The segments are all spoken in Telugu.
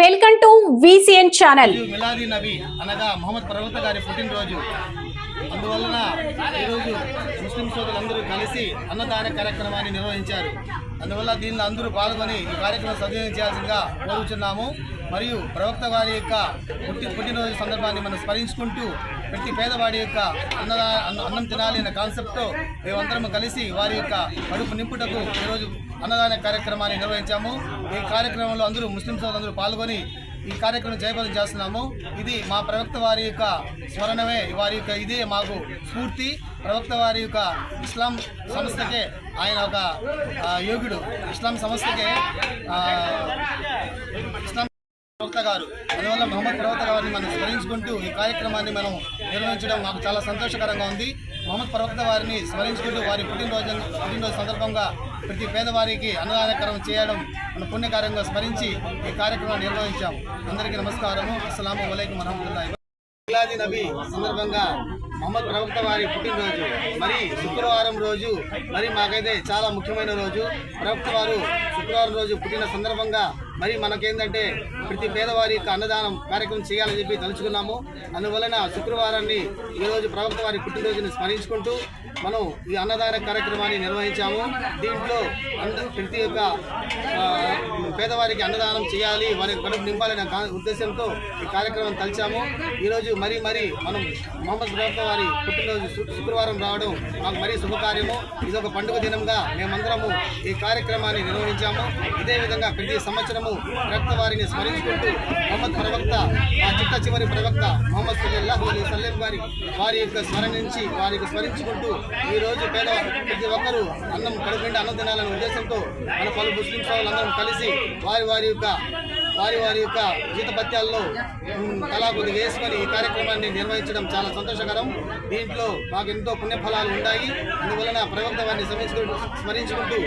Welcome to VCN channel. Miladi Nabi అనగా మొహమ్మద్ పర్వత గారి పుట్టినరోజు. అందువలన ఈరోజు ముస్లిం సోదరులందరూ కలిసి అన్నదాన కార్యక్రమాన్ని నిర్వహించారు. అందువల్ల దీనిలో అందరూ పాల్గొని ఈ కార్యక్రమం సద్వినియోగం చేయాల్సిందిగా కోరుచున్నాము. మరియు ప్రవక్త వారి యొక్క పుట్టి పుట్టినరోజు సందర్భాన్ని మనం స్మరించుకుంటూ ప్రతి పేదవాడి యొక్క అన్నదా అన్న- అన్నం తినాలి అనే కాన్సెప్ట్తో మేమందరం కలిసి వారి యొక్క కడుపు నింపుటకు ఈరోజు అన్నదాన కార్యక్రమాన్ని నిర్వహించాము. ఈ కార్యక్రమంలో అందరూ ముస్లిం సోదరులందరూ పాల్గొని ఈ కార్యక్రమం జయప్రదం చేస్తున్నాము. ఇది మా ప్రవక్త వారి యొక్క స్మరణమే. వారి యొక్క ఇదే మాకు స్ఫూర్తి. ప్రవక్త వారి యొక్క ఇస్లాం సంస్థకే ఆయన ఒక యోగుడు ఇస్లాం సంస్థకే ఇస్లాం ప్రవక్త గారు. అందువల్ల మహమ్మద్ ప్రవక్త గారిని మనం స్మరించుకుంటూ ఈ కార్యక్రమాన్ని మనం నిర్వహించడం మాకు చాలా సంతోషకరంగా ఉంది. మహమ్మద్ ప్రవక్త వారిని స్మరించుకుంటూ వారి పుట్టినరోజు పుట్టినరోజు సందర్భంగా ప్రతి పేదవారికి అన్నదానకరం చేయడం మన పుణ్యకార్యంగా స్మరించి ఈ కార్యక్రమాన్ని నిర్వహించాము. అందరికీ నమస్కారము. అస్సలం వలైకం వరహమతుల్లాహి మిలాది నబీ సందర్భంగా మహమ్మద్ ప్రవక్త వారి పుట్టినరోజు. మరి శుక్రవారం రోజు మరి మాకైతే చాలా ముఖ్యమైన రోజు. ప్రవక్త వారు శుక్రవారం రోజు పుట్టిన సందర్భంగా మరి మనకేంటంటే ప్రతి పేదవారి యొక్క అన్నదానం కార్యక్రమం చేయాలని చెప్పి తలుచుకున్నాము. అందువలన శుక్రవారాన్ని ఈరోజు ప్రభుత్వ వారి పుట్టినరోజుని స్మరించుకుంటూ మనం ఈ అన్నదాన కార్యక్రమాన్ని నిర్వహించాము. దీంట్లో ప్రతి ఒక్క పేదవారికి అన్నదానం చేయాలి వారి కడుపు నింపాలనే కా- ఉద్దేశంతో ఈ కార్యక్రమం తలిచాము. ఈరోజు మరీ మరీ మనం మొహమ్మద్ ప్రభుత్వ వారి పుట్టినరోజు శుక్రవారం రావడం మాకు మరీ శుభకార్యము. ఇది ఒక పండుగ దినంగా మేమందరము ఈ కార్యక్రమాన్ని నిర్వహించాము. ఇదే విధంగా ప్రతి సంవత్సరము ప్రవక్త వారిని స్మరించుకుంటూ మొహమ్మద్ ప్రవక్త ఆ చిట్ట చివరి ప్రవక్త మొహమ్మద్ సల్లెల్లాహు అలీ సల్లెం వారి వారి యొక్క స్మరణించి వారికి స్మరించుకుంటూ ఈ రోజు పేద ప్రతి ఒక్కరూ అన్నం కడుపుండి అన్నం తినాలనే ఉద్దేశంతో మన పలు ముస్లిం సోదరులందరం కలిసి వారి వారి యొక్క వారి వారి యొక్క జీతపత్యాల్లో ఉమ్, తలా కొద్దిగా వేసుకొని ఈ కార్యక్రమాన్ని నిర్వహించడం చాలా సంతోషకరం. దీంట్లో మాకు ఎంతో పుణ్యఫలాలు ఉన్నాయి. అందువలన ప్రవక్త వారిని స్మరించుకుంటూ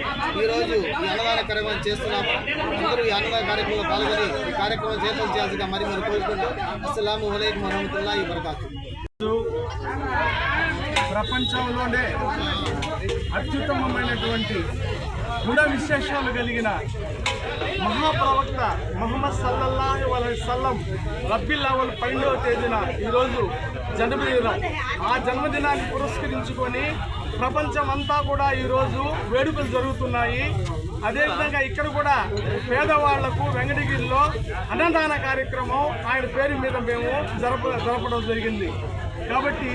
ఈరోజు ఈ అన్నదాన కార్యక్రమం చేస్తున్నాము అందరూ ఈ అన్నదాన కార్యక్రమంలో పాల్గొని ఈ కార్యక్రమం చేపలు మరి మరి కోరుకుంటూ అస్సలం వలైకం వరహమతుల్లాహి వబర్కాతు. ప్రపంచంలోనే అత్యుత్తమమైనటువంటి గుణ విశేషాలు కలిగిన మహాప్రవక్త మహమ్మద్ సల్లల్లాహు అలై సల్లం రబ్బిల్ అవల్ పన్నెండవ తేదీన ఈరోజు జన్మదినం ఆ జన్మదినాన్ని పురస్కరించుకొని ప్రపంచమంతా కూడా ఈరోజు వేడుకలు జరుగుతున్నాయి. అదేవిధంగా ఇక్కడ కూడా పేదవాళ్ళకు వెంకటగిరిలో అన్నదాన కార్యక్రమం ఆయన పేరు మీద మేము జరప జరపడం జరిగింది. కాబట్టి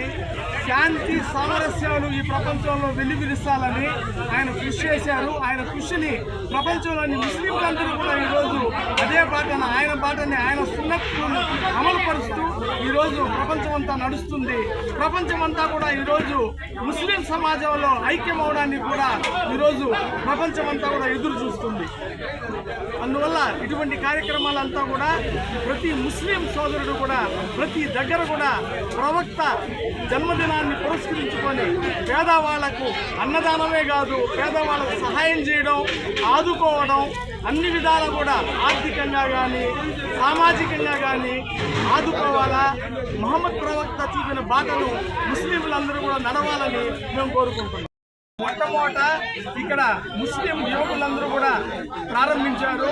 శాంతి సామరస్యాలు ఈ ప్రపంచంలో వెల్లివిరుస్తాలని ఆయన కృషి చేశారు. ఆయన కృషిని ప్రపంచంలోని ముస్లింలందరూ కూడా ఈరోజు అదే బాటన ఆయన బాటని ఆయన సున్నత్తులను అమలు పరుస్తూ ఈరోజు ప్రపంచమంతా నడుస్తుంది. ప్రపంచమంతా కూడా ఈరోజు ముస్లిం సమాజంలో ఐక్యం అవడాన్ని కూడా ఈరోజు ప్రపంచమంతా కూడా ఎదురు చూస్తుంది. అందువల్ల ఇటువంటి కార్యక్రమాలంతా కూడా ప్రతి ముస్లిం సోదరుడు కూడా ప్రతి దగ్గర కూడా ప్రవక్త జన్మదినాన్ని పురస్కరించుకొని పేదవాళ్ళకు అన్నదానమే కాదు పేదవాళ్ళకు సహాయం చేయడం ఆదుకోవడం అన్ని విధాలు కూడా ఆర్థికంగా కానీ సామాజికంగా కానీ ఆదుకోవాలా? మహమ్మద్ ప్రవక్త చూపిన బాటను ముస్లింలందరూ కూడా నడవాలని మేము కోరుకుంటున్నాం. మొట్టమొదట ఇక్కడ ముస్లిం యువకులందరూ కూడా ప్రారంభించారు.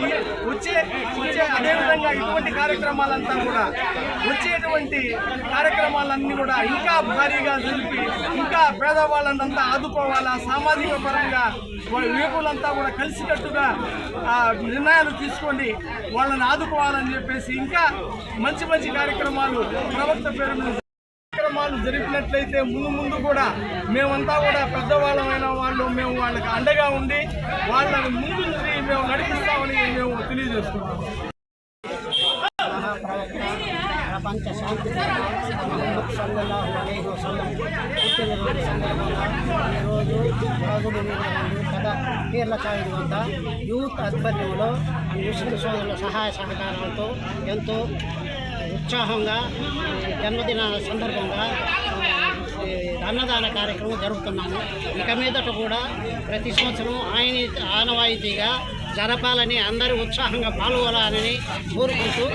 ఈ వచ్చే వచ్చే అదేవిధంగా ఇటువంటి కార్యక్రమాలంతా కూడా వచ్చేటువంటి కార్యక్రమాలన్నీ కూడా ఇంకా భారీగా జరిపి ఇంకా పేదవాళ్ళంతా ఆదుకోవాలా సామాజిక పరంగా వాళ్ళ యువకులంతా కూడా కలిసికట్టుగా ఆ, నిర్ణయాలు తీసుకొని వాళ్ళని ఆదుకోవాలని చెప్పేసి ఇంకా మంచి మంచి కార్యక్రమాలు ప్రవక్త పేరు కార్యక్రమాలు జరిపినట్లయితే ముందు ముందు కూడా మేమంతా కూడా పెద్దవాళ్ళమైన వాళ్ళు మేము వాళ్ళకి అండగా ఉండి వాళ్ళని ముందు మేము నడిపిస్తామని మేము తెలియజేస్తున్నాం. ప్రపంచ శాంతి పుట్టినరోజు సందర్భంగా ఈరోజు రాజుల మీద పీర్ల వద్ద యూత్ ఆధ్వర్యంలో ముస్లిం సోదరుల సహాయ సహకారాలతో ఎంతో ఉత్సాహంగా జన్మదిన సందర్భంగా అన్నదాన కార్యక్రమం జరుపుతున్నాము. ఇక మీదట కూడా ప్రతి సంవత్సరం ఆయన ఆనవాయితీగా జరపాలని అందరూ ఉత్సాహంగా పాల్గొనాలని కోరుకుంటూ